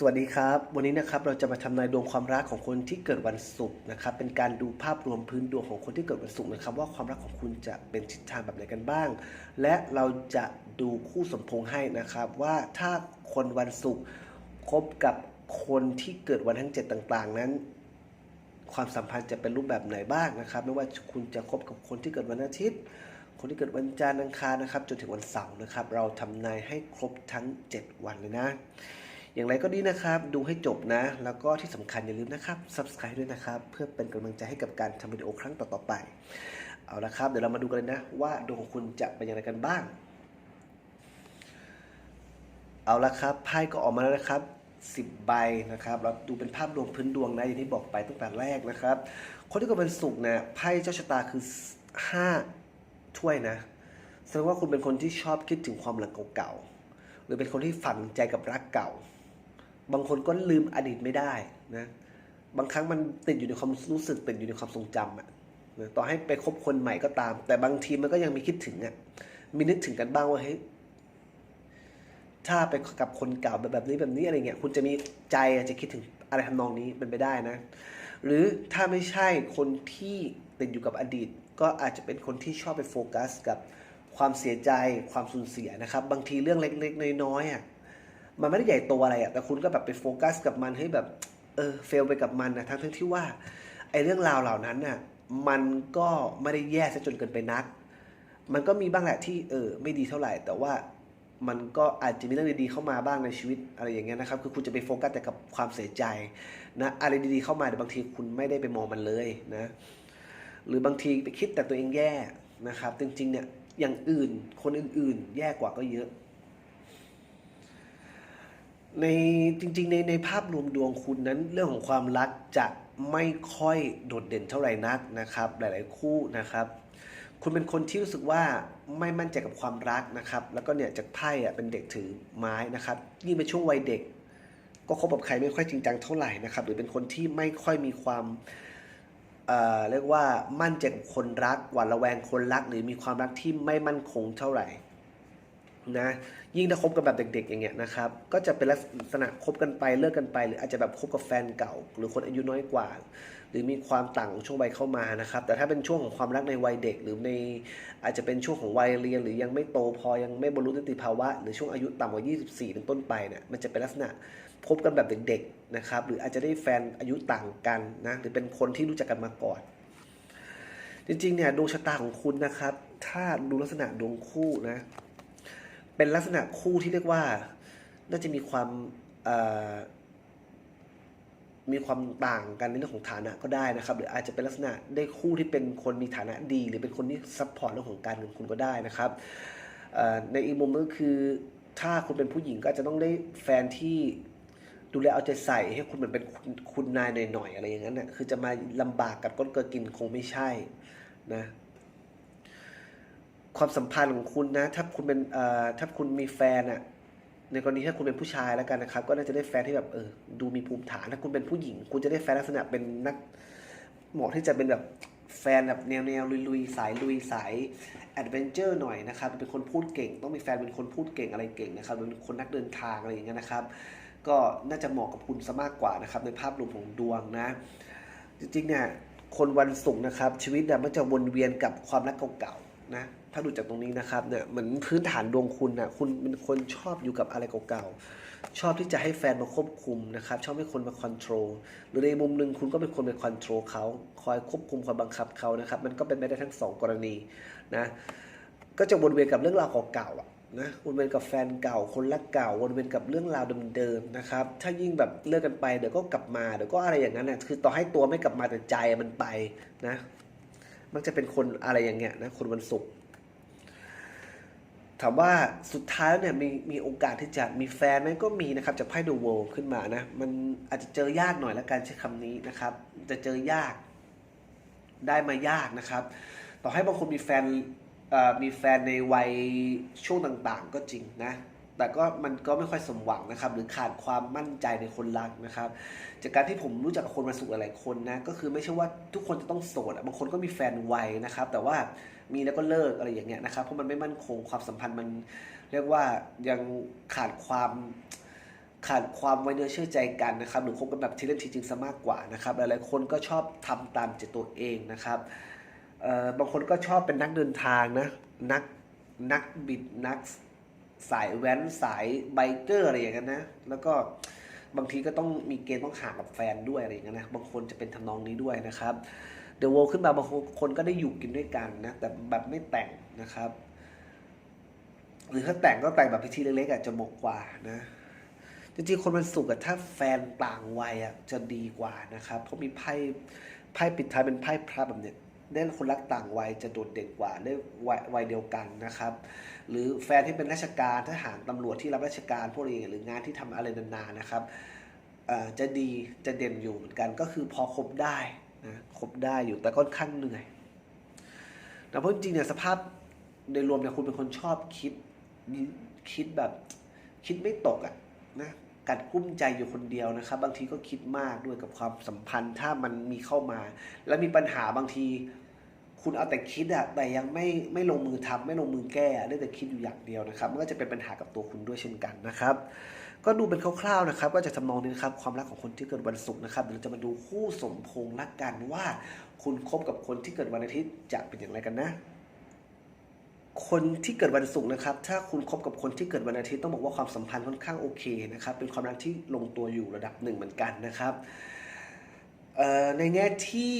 สวัสดีครับ วันนี้นะครับเราจะมาทำนายดวงความรักของคนที่เกิดวันศุกร์นะครับ เป็นการดูภาพรวมพื้นดวงของคนที่เกิดวันศุกร์นะครับ ว่าความรักของคุณจะเป็นทิศทางแบบไหนกันบ้าง และเราจะดูคู่สมพงษ์ให้นะครับ ว่าถ้าคนวันศุกร์คบกับคนที่เกิดวันทั้งเจ็ดต่างๆ นั้น ความสัมพันธ์จะเป็นรูปแบบไหนบ้างนะครับ ไม่ว่าคุณจะคบกับคนที่เกิดวันอาทิตย์ คนที่เกิดวันจันทร์อังคารนะครับ จนถึงวันเสาร์นะครับ เราทำนายให้ครบทั้ง 7 วันเลยนะ อย่างไรก็ดีนะครับ ดูให้จบนะ แล้วก็ที่สำคัญอย่าลืมนะครับ subscribe ด้วยนะครับ เพื่อเป็นกำลังใจให้กับการทำวิดีโอครั้งต่อๆไป เอาละครับ เดี๋ยวเรามาดูกันเลยนะ ว่าดวงของคุณจะเป็นอย่างไรกันบ้าง เอาละครับไพ่ก็ออกมาแล้วนะครับ10ใบนะครับเราดูเป็นภาพรวมพื้นดวงนะอย่างที่บอกไปตั้งแต่แรกนะครับ คนที่เกิดวันศุกร์เนี่ยไพ่เจ้าชะตาคือ5ถ้วยนะแสดงว่าคุณเป็นคนที่ชอบคิดถึงความหลังเก่าๆหรือเป็นคนที่ฝังใจกับรักเก่า บางคนก็ลืมอดีตไม่ได้นะบางครั้งมันติดอยู่ในความรู้สึกติดอยู่ในความทรงจำอะนะต่อให้ไปคบคนใหม่ก็ตาม แต่บางทีมันก็ยังมีคิดถึงอะมีนึกถึงกันบ้างว่าเฮ้ยถ้าไปกับคนเก่าแบบแบบนี้แบบนี้อะไรเงี้ยคุณจะมีใจจะคิดถึงอะไรทำนองนี้เป็นไปได้นะ หรือถ้าไม่ใช่คนที่ติดอยู่กับอดีต ก็อาจจะเป็นคนที่ชอบไปโฟกัสกับความเสียใจความสูญเสียนะครับ บางทีเรื่องเล็กๆน้อยๆอะ มันไม่ได้ใหญ่โตอะไรอะแต่คุณก็แบบไปโฟกัสกับมันให้แบบเออเฟลไปกับมันนะทั้งทั้งที่ว่าไอ้เรื่องราวเหล่านั้นน่ะมันก็ไม่ได้แย่ซะจนเกินไปนัก มันก็มีบ้างแหละที่เออไม่ดีเท่าไหร่ แต่ว่ามันก็อาจจะมีเรื่องดีๆเข้ามาบ้างในชีวิตอะไรอย่างเงี้ยนะครับ คือคุณจะไปโฟกัสแต่กับความเสียใจนะอะไรดีๆเข้ามาแต่บางทีคุณไม่ได้ไปมองมันเลยนะ หรือบางทีไปคิดแต่ตัวเองแย่นะครับ จริงๆเนี่ยอย่างอื่นคนอื่นๆ แย่กว่าก็เยอะ ในจริงๆในในภาพรวมดวงคุณนั้น เรื่องของความรักจะไม่ค่อยโดดเด่นเท่าไหร่นักนะครับ หลายๆคู่นะครับ คุณเป็นคนที่รู้สึกว่าไม่มั่นใจกับความรักนะครับ แล้วก็เนี่ยจากไพ่อะเป็นเด็กถือไม้นะครับยิ่งเป็นช่วงวัยเด็ก ก็คบกับใครไม่ค่อยจริงจังเท่าไหร่นะครับ หรือเป็นคนที่ไม่ค่อยมีความเอ่อเรียกว่ามั่นใจกับคนรักหวาดระแวงคนรัก หรือมีความรักที่ไม่มั่นคงเท่าไหร่ นะยิ่งถ้าคบกันแบบเด็กๆอย่างเงี้ยนะครับก็จะเป็นลักษณะคบกันไปเลิกกันไป หรืออาจจะแบบคบกับแฟนเก่า หรือคนอายุน้อยกว่า หรือมีความต่างของช่วงวัยเข้ามานะครับ แต่ถ้าเป็นช่วงของความรักในวัยเด็ก หรือในอาจจะเป็นช่วงของวัยเรียน หรือยังไม่โตพอยังไม่บรรลุนิติภาวะ หรือช่วงอายุต่ำกว่า 24 เป็นต้นไปเนี่ยมันจะเป็นลักษณะคบกันแบบเด็กๆนะครับหรืออาจจะได้แฟนอายุต่างกันนะหรือเป็นคนที่รู้จักกันมาก่อนจริงๆเนี่ยดวงชะตาของคุณนะครับ ถ้าดูลักษณะดวงคู่นะ เป็นลักษณะคู่ที่เรียกว่า น่าจะมีความมีความต่างกันในเรื่องของฐานะก็ได้นะครับ หรืออาจจะเป็นลักษณะได้คู่ที่เป็นคนมีฐานะดี หรือเป็นคนที่ซัพพอร์ตเรื่องของการเงินคุณก็ได้นะครับในอีกมุมก็คือถ้าคุณเป็นผู้หญิงก็จะต้องได้แฟนที่ดูแลเอาใจใส่ให้คุณเหมือนเป็นคุณนายหน่อยๆอะไรอย่างนั้นน่ะคือจะมาลำบากกับก้นเกลือกินคงไม่ใช่นะ ความสัมพันธ์ของคุณนะ ถ้าคุณเป็นถ้าคุณมีแฟนอะในกรณีถ้าคุณเป็นผู้ชายแล้วกันนะครับ ก็น่าจะได้แฟนที่แบบเออดูมีภูมิฐาน ถ้าคุณเป็นผู้หญิง คุณจะได้แฟนลักษณะเป็นนักเหมาะที่จะเป็นแบบแฟนแบบแนวแนวลุยๆสายลุยสายแอดเวนเจอร์หน่อยนะครับเป็นคนพูดเก่ง ต้องมีแฟนเป็นคนพูดเก่งอะไรเก่งนะครับเป็นคนนักเดินทางอะไรอย่างเงี้ยนะครับ ก็น่าจะเหมาะกับคุณซะมากกว่านะครับ ในภาพรวมของดวงนะ จริงๆเนี่ยคนวันศุกร์นะครับ ชีวิตเนี่ยมันจะวนเวียนกับความรักเก่า นะถ้าดูจากตรงนี้นะครับเนี่ยเหมือนพื้นฐานดวงคุณนะคุณเป็นคนชอบอยู่กับอะไรเก่าๆชอบที่จะให้แฟนมาควบคุมนะครับชอบให้คนมาคอนโทรลหรือในมุมหนึ่งคุณก็เป็นคนไปคอนโทรลเขาคอยควบคุมคอยบังคับเขานะครับ มันก็เป็นไปได้ทั้งสองกรณีนะก็จะวนเวียนกับเรื่องราวเก่าๆอะนะวนเวียนกับแฟนเก่าคนรักเก่าวนเวียนกับเรื่องราวเดิมๆนะครับ ถ้ายิ่งแบบเลิกกันไปเดี๋ยวก็กลับมาเดี๋ยวก็อะไรอย่างนั้นนะคือต่อให้ตัวไม่กลับมาแต่ใจมันไปนะ มักจะเป็นคนอะไรอย่างเงี้ยนะคนวันศุกร์ถามว่าสุดท้ายแล้วเนี่ยมีมีโอกาสที่จะมีแฟนไหมก็มีนะครับจากไพ่ดูโวขึ้นมานะ มันอาจจะเจอยากหน่อยล้วกันใช้คำนี้นะครับ จะเจอยากได้มายากนะครับ ต่อให้บางคนมีแฟนมีแฟนในวัยช่วงต่างๆ ก็จริงนะ แต่ก็มันก็ไม่ค่อยสมหวังนะครับ หรือขาดความมั่นใจในคนรักนะครับ จากการที่ผมรู้จักคนมาสุขหลายคนนะก็คือไม่ใช่ว่าทุกคนจะต้องโสดบางคนก็มีแฟนไวนะครับ แต่ว่ามีแล้วก็เลิกอะไรอย่างเงี้ยนะครับเพราะมันไม่มั่นคงความสัมพันธ์มันเรียกว่ายังขาดความขาดความไว้เนื้อเชื่อใจกันนะครับหรือคบกันแบบทีเล่นทีจริงซะมากกว่านะครับหลายๆคนก็ชอบทำตามใจตัวเองนะครับบางคนก็ชอบเป็นนักเดินทางนะนักนักบิดนัก สายแว้นสายไบเกอร์อะไรอย่างเงี้ยนะ แล้วก็บางทีก็ต้องมีเกณฑ์ต้องห่างกับแฟนด้วยอะไรอย่างเงี้ยนะ บางคนจะเป็นทำนองนี้ด้วยนะครับ เดอะโวขึ้นมาบางคนก็ได้อยู่กินด้วยกันนะ แต่แบบไม่แต่งนะครับ หรือถ้าแต่งก็แต่งแบบพิธีเล็กๆอาจจะเหมาะกว่านะจริงๆคนมันสุกอะถ้าแฟนต่างวัยอะจะดีกว่านะครับ เพราะมีไพ่ไพ่ปิดท้ายเป็นไพ่พระแบบเนี้ย ได้คนรักต่างวัยจะโดดเด่นกว่าได้วัยวัยเดียวกันนะครับ หรือแฟนที่เป็นราชการทหารตำรวจที่รับราชการพวกนี้หรืองานที่ทำอะไรนานๆนะครับจะดีจะเด่นอยู่เหมือนกันก็คือพอคบได้นะคบได้อยู่แต่ก็ค่อนข้างเหนื่อยนะเพราะจริงๆเนี่ยสภาพโดยรวมเนี่ยคุณเป็นคนชอบคิดคิดแบบคิดไม่ตกอะนะ กัดกุ้มใจอยู่คนเดียวนะครับ บางทีก็คิดมากด้วยกับความสัมพันธ์ถ้ามันมีเข้ามา แล้วมีปัญหาบางที คุณเอาแต่คิดอะแต่ยังไม่ไม่ลงมือทำไม่ลงมือแก้ได้แต่คิดอยู่อย่างเดียวนะครับมันก็จะเป็นปัญหากับตัวคุณด้วยเช่นกันนะครับ ก็ดูเป็นคร่าวๆนะครับ ก็จะทำนองนี้นะครับความรักของคนที่เกิดวันศุกร์นะครับเดี๋ยวเราจะมาดูคู่สมพงษ์รักกันว่า คุณคบกับคนที่เกิดวันอาทิตย์จะเป็นอย่างไรกันนะ คนที่เกิดวันศุกร์นะครับ ถ้าคุณคบกับคนที่เกิดวันอาทิตย์ต้องบอกว่าความสัมพันธ์ค่อนข้างโอเคนะครับ เป็นความรักที่ลงตัวอยู่ระดับหนึ่งเหมือนกันนะครับ ในแง่ที่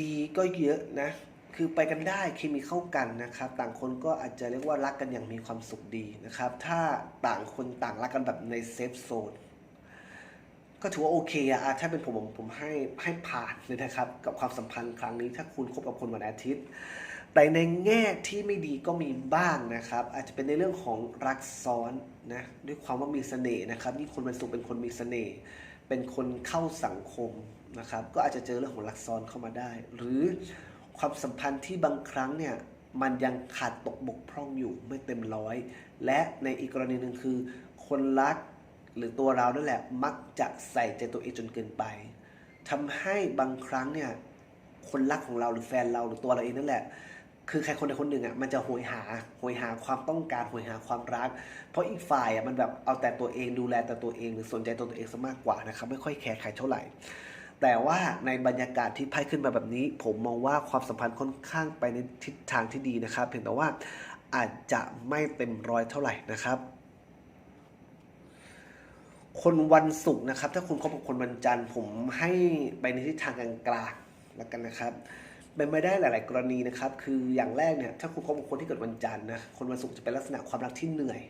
ดีก็เยอะนะ คือไปกันได้เคมีเข้ากันนะครับ ต่างคนก็อาจจะเรียกว่ารักกันอย่างมีความสุขดีนะครับ ถ้าต่างคนต่างรักกันแบบในเซฟโซนก็ถือว่าโอเคอะถ้าเป็นผมผมให้ให้ผ่านเลยนะครับ กับความสัมพันธ์ครั้งนี้ ถ้าคุณคบกับคนวันอาทิตย์ แต่ในแง่ที่ไม่ดีก็มีบ้างนะครับ อาจจะเป็นในเรื่องของรักซ้อนนะด้วยความว่ามีเสน่ห์นะครับนี่คนวันศุกเป็นคนมีเสน่ห์เป็นคนเข้าสังคมนะครับ ก็อาจจะเจอเรื่องของรักซ้อนเข้ามาได้ หรือความสัมพันธ์ที่บางครั้งเนี่ยมันยังขาดตกบกพร่องอยู่ไม่เต็มร้อย และในอีกกรณีหนึ่งคือ คนรักหรือตัวเรานั่นแหละมักจะใส่ใจตัวเองจนเกินไปทำให้บางครั้งเนี่ย คนรักของเราหรือแฟนเราหรือตัวเราเองนั่นแหละ คือใครคนใดคนหนึ่งอะมันจะโหยหาโหยหาความต้องการโหยหาความรัก เพราะอีกฝ่ายอะมันแบบเอาแต่ตัวเองดูแลแต่ตัวเองหรือสนใจตัวตัวเองซะมากกว่านะครับไม่ค่อยแคร์ใครเท่าไหร่ แต่ว่าในบรรยากาศที่ไพ่ขึ้นมาแบบนี้ ผมมองว่าความสัมพันธ์ค่อนข้างไปในทิศทางที่ดีนะครับ เพียงแต่ว่าอาจจะไม่เต็มร้อยเท่าไหร่นะครับคนวันศุกร์นะครับ ถ้าคุณคบกับคนวันจันทร์ผมให้ไปในทิศทางกลาง แล้วกันนะครับเป็นไม่ได้หลาย ๆ กรณีนะครับ คืออย่างแรกเนี่ยถ้าคุณคบกับคนที่เกิดวันจันทร์นะคนวันศุกร์จะเป็นลักษณะความรักที่เหนื่อย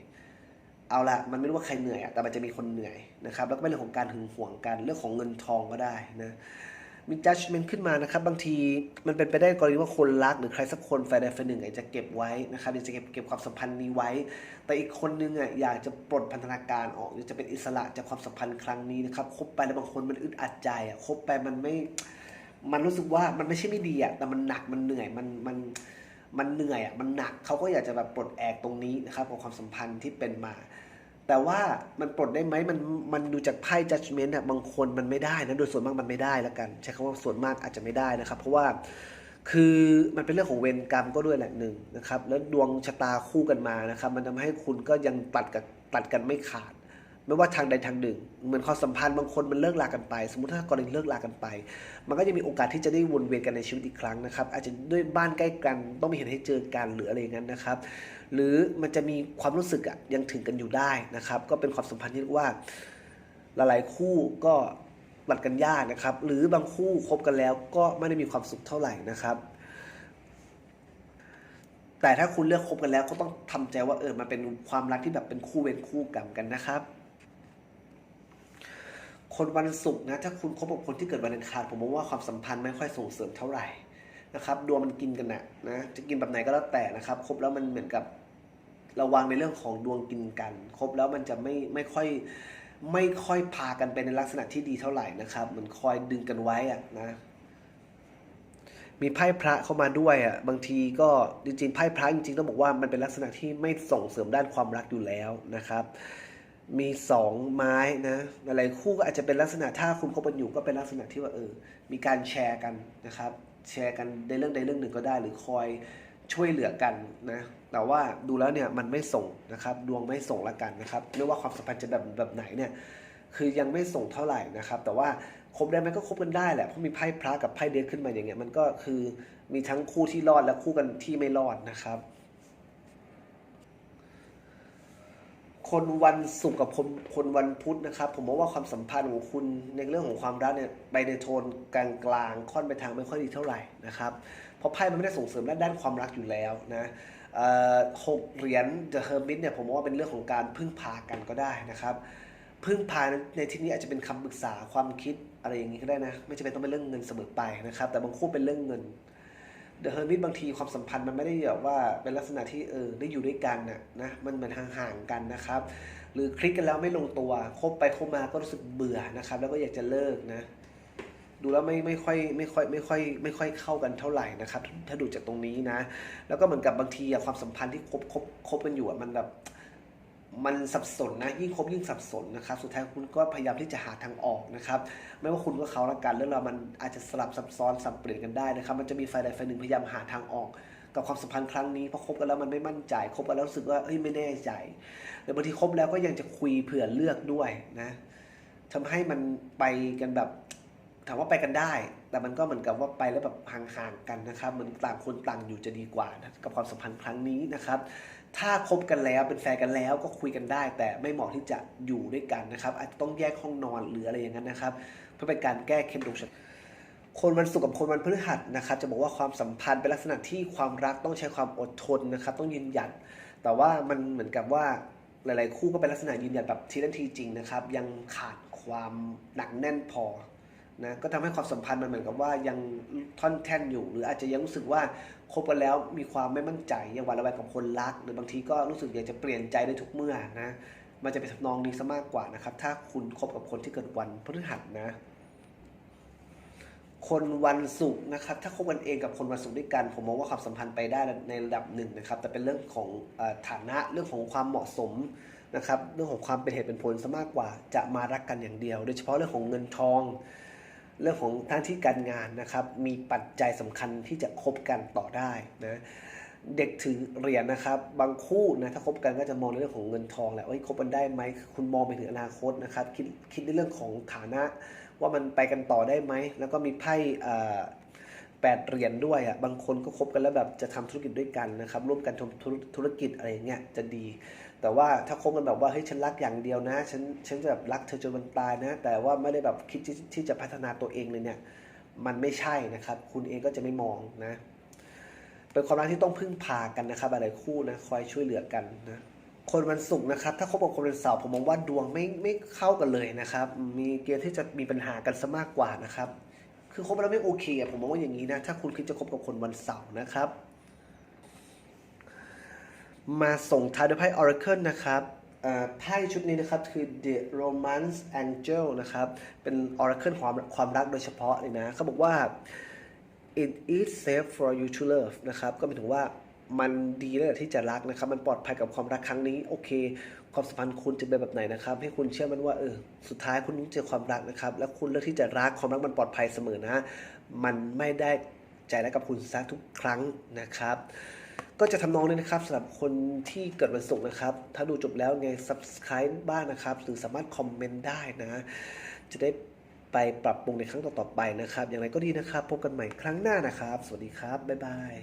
เอาละมันไม่รู้ว่าใครเหนื่อยอะแต่มันจะมีคนเหนื่อยนะครับ แล้วก็เป็นเรื่องของการหึงหวงกันเรื่องของเงินทองก็ได้นะมี judgment ขึ้นมานะครับ บางทีมันเป็นไปได้กรณีว่าคนรักหรือใครสักคนแฟนใดแฟนหนึ่งอาจจะเก็บไว้นะครับอยากจะเก็บเก็บความสัมพันธ์นี้ไว้ แต่อีกคนนึงอะอยากจะปลดพันธนาการออกอยากจะเป็นอิสระจากความสัมพันธ์ครั้งนี้นะครับคบไปแล้วบางคนมันอึดอัดใจอะคบไปมันไม่ มันรู้สึกว่ามันไม่ใช่ไม่ดีอะแต่มันหนักมันเหนื่อยมันมันมันเหนื่อยอะมันหนักเขาก็อยากจะแบบปลดแอกตรงนี้นะครับของความสัมพันธ์ที่เป็นมา แต่ว่ามันปลดได้ไหมมันมันดูจากไพ่ judgment อะบางคนมันไม่ได้นะโดยส่วนมากมันไม่ได้แล้วกัน ใช้คำว่าส่วนมากอาจจะไม่ได้นะครับ เพราะว่าคือมันเป็นเรื่องของเวรกรรมก็ด้วยแหละหนึ่งนะครับ แล้วดวงชะตาคู่กันมานะครับ มันทำให้คุณก็ยังตัดกับตัดกันไม่ขาด ไม่ว่าทางใดทางหนึ่ง เหมือนความสัมพันธ์บางคนมันเลิกลากันไป สมมติถ้ากรณีเลิกลากันไป มันก็จะมีโอกาสที่จะได้วนเวียนกันในชีวิตอีกครั้งนะครับ อาจจะด้วยบ้านใกล้กันต้องมีเหตุให้เจอกันหรืออะไรอย่างนั้นนะครับ หรือมันจะมีความรู้สึกอะยังถึงกันอยู่ได้นะครับ ก็เป็นความสัมพันธ์ที่เรียกว่าหลายๆคู่ก็ตัดกันยากนะครับ หรือบางคู่คบกันแล้วก็ไม่ได้มีความสุขเท่าไหร่นะครับแต่ถ้าคุณเลือกคบกันแล้วก็ต้องทำใจว่าเออมันเป็นความรักที่แบบเป็นคู่เวรคู่กรรมกันนะครับ คนวันศุกร์นะถ้าคุณคบกับคนที่เกิดวันอังคารผมมองว่าความสัมพันธ์ไม่ค่อยส่งเสริมเท่าไหร่นะครับดวงมันกินกันนะนะจะกินแบบไหนก็แล้วแต่นะครับคบแล้วมันเหมือนกับระวังในเรื่องของดวงกินกันครบแล้วมันจะไม่ไม่ค่อยไม่ค่อยพากันไปในลักษณะที่ดีเท่าไหร่นะครับเหมือนคอยดึงกันไว้อะนะ มีไพ่พระเข้ามาด้วยอะบางทีก็จริงๆไพ่พระจริงๆต้องบอกว่ามันเป็นลักษณะที่ไม่ส่งเสริมด้านความรักอยู่แล้วนะครับ มีสองไม้นะหลายคู่ก็อาจจะเป็นลักษณะถ้าคุณคบกันอยู่ก็เป็นลักษณะที่ว่าเออมีการแชร์กันนะครับ แชร์กันในเรื่องใดเรื่องหนึ่งก็ได้ หรือคอยช่วยเหลือกันนะแต่ว่าดูแล้วเนี่ยมันไม่ส่งนะครับดวงไม่ส่งละกันนะครับไม่ว่าความสัมพันธ์จะแบบแบบไหนเนี่ยคือยังไม่ส่งเท่าไหร่นะครับ แต่ว่าคบได้ไหมก็คบกันได้แหละเพราะมีไพ่พระกับไพ่เดทขึ้นมาอย่างเงี้ยมันก็คือมีทั้งคู่ที่รอดและคู่กันที่ไม่รอดนะครับ คนวันศุกร์กับคนคนวันพุธนะครับ ผมมองว่าความสัมพันธ์ของคุณในเรื่องของความรักเนี่ยไปในโทนกลางๆค่อนไปทางไม่ค่อยดีเท่าไหร่นะครับเพราะไพ่มันไม่ได้ส่งเสริมด้านด้านความรักอยู่แล้วนะหกเหรียญ The Hermit เนี่ยผมมองว่าเป็นเรื่องของการพึ่งพากันก็ได้นะครับ พึ่งพาในที่นี้อาจจะเป็นคำปรึกษาความคิดอะไรอย่างนี้ก็ได้นะ ไม่จำเป็นต้องเป็นเรื่องเงินเสมอไปนะครับ แต่บางคู่เป็นเรื่องเงิน เดอะเฮอร์มิตบางทีความสัมพันธ์มันไม่ได้แบบว่าเป็นลักษณะที่เออได้อยู่ด้วยกันนะนะมันเหมือนห่างๆกันนะครับ หรือคลิกกันแล้วไม่ลงตัวคบไปคบมาก็รู้สึกเบื่อนะครับ แล้วก็อยากจะเลิกนะดูแล้วไม่ไม่ค่อยไม่ค่อยไม่ค่อยไม่ค่อยเข้ากันเท่าไหร่นะครับ ถ้าดูจากตรงนี้นะ แล้วก็เหมือนกับบางทีความสัมพันธ์ที่คบคบคบกันอยู่อะมันแบบ มันสับสนนะยิ่งคบยิ่งสับสนนะครับ สุดท้ายคุณก็พยายามที่จะหาทางออกนะครับ ไม่ว่าคุณกับเขาละกันเรื่องราวมันอาจจะสลับซับซ้อนสับเปลี่ยนกันได้นะครับ มันจะมีฝ่ายใดฝ่ายหนึ่งพยายามหาทางออก กับความสัมพันธ์ครั้งนี้พราะคบกันแล้วมันไม่มั่นใจคบกันแล้วรู้สึกว่าเอ้ยไม่แน่ใจหรือบางทีคบแล้วก็ยังจะคุยเผื่อเลือกด้วยนะทำให้มันไปกันแบบามว่าไปกันได้ แต่มันก็เหมือนกับว่าไปแล้วแบบห่างๆกันนะครับเหมือนต่างคนต่างอยู่จะดีกว่านะกับความสัมพันธ์ครั้งนี้นะครับ ถ้าคบกันแล้วเป็นแฟนกันแล้วก็คุยกันได้ แต่ไม่เหมาะที่จะอยู่ด้วยกันนะครับ อาจจะต้องแยกห้องนอนหรืออะไรอย่างนั้นนะครับ เพื่อเป็นการแก้เคล็ดดวงชะตาคนวันศุกร์กับคนวันพฤหัสนะครับ จะบอกว่าความสัมพันธ์เป็นลักษณะที่ความรักต้องใช้ความอดทนนะครับ ต้องยืนหยัด แต่ว่ามันเหมือนกับว่าหลาย ๆ คู่ก็เป็นลักษณะยืนหยัดแบบทีนั้นทีจริงนะครับ ยังขาดความหนักแน่นพอ นะก็ทำให้ความสัมพันธ์มันเหมือนกับว่ายังท่อนแท่นอยู่ หรืออาจจะยังรู้สึกว่าคบกันแล้วมีความไม่มั่นใจยังหวาดระแวงกับคนรัก หรือบางทีก็รู้สึกอยากจะเปลี่ยนใจได้ทุกเมื่อนะมันจะเป็นทำนองนี้ซะมากกว่านะครับ ถ้าคุณคบกับคนที่เกิดวันพฤหัสนะ คนวันศุกร์นะครับ ถ้าคบกันเองกับคนวันศุกร์ด้วยกัน ผมมองว่าความสัมพันธ์ไปได้ในระดับหนึ่งนะครับ แต่เป็นเรื่องของอฐานะเรื่องของความเหมาะสมนะครับ เรื่องของความเป็นเหตุเป็นผลซะมากกว่า จะมารักกันอย่างเดียว โดยเฉพาะเรื่องของเงินทอง เรื่องของทางที่การงานนะครับ มีปัจจัยสำคัญที่จะคบกันต่อได้นะเด็กถือเหรียญนะครับ บางคู่นะถ้าคบกันก็จะมองในเรื่องของเงินทองแหละว่าเฮ้ยคบกันได้ไหมคุณมองไปถึงอนาคตนะครับ คิดคิดในเรื่องของฐานะ ว่ามันไปกันต่อได้ไหม แล้วก็มีไพ่ แปดเหรียญด้วยอะบางคนก็คบกันแล้วแบบจะทำธุรกิจด้วยกันนะครับร่วมกันทำธุรธุรกิจอะไรเงี้ยจะดี แต่ว่าถ้าคบกันแบบว่าเฮ้ยฉันรักอย่างเดียวนะฉันฉันจะแบบรักเธอจนวันตายนะ แต่ว่าไม่ได้แบบคิดที่ที่จะพัฒนาตัวเองเลยเนี่ยมันไม่ใช่นะครับ คุณเองก็จะไม่มองนะเป็นความรักที่ต้องพึ่งพากันนะครับหลายคู่นะคอยช่วยเหลือกันนะคนวันศุกร์นะครับ ถ้าคบกับคนวันเสาร์ผมมองว่าดวงไม่ไม่เข้ากันเลยนะครับ มีเกณฑ์ที่จะมีปัญหากันซะมากกว่านะครับ คือคบแล้วไม่โอเคอะผมมองว่าอย่างนี้นะ ถ้าคุณคิดจะคบกับคนวันเสาร์นะครับ มาส่งท้ายด้วยไพ่ Oracle นะครับไพ่ชุดนี้นะครับคือ The Romance Angel นะครับ เป็น Oracle ความความรักโดยเฉพาะเลยนะเขาบอกว่า it is safe for you to love นะครับ ก็หมายถึงว่า มันดีแล้วที่จะรักนะครับ มันปลอดภัยกับความรักครั้งนี้ โอเค ความสัมพันธ์คุณจะเป็นแบบไหนนะครับ ให้คุณเชื่อมันว่าเออสุดท้ายคุณต้องเจอความรักนะครับ แล้วคุณเลือกที่จะรักความรักมันปลอดภัยเสมอนะ มันไม่ได้ใจร้ายกับคุณซะทุกครั้งนะครับ ก็จะทำนองนี้นะครับสำหรับคนที่เกิดวันศุกร์นะครับ ถ้าดูจบแล้วไง subscribe บ้างนะครับ หรือสามารถคอมเมนต์ได้นะ จะได้ไปปรับปรุงในครั้งต่อๆไปนะครับ อย่างไรก็ดีนะครับ พบกันใหม่ครั้งหน้านะครับ สวัสดีครับ บ๊ายบาย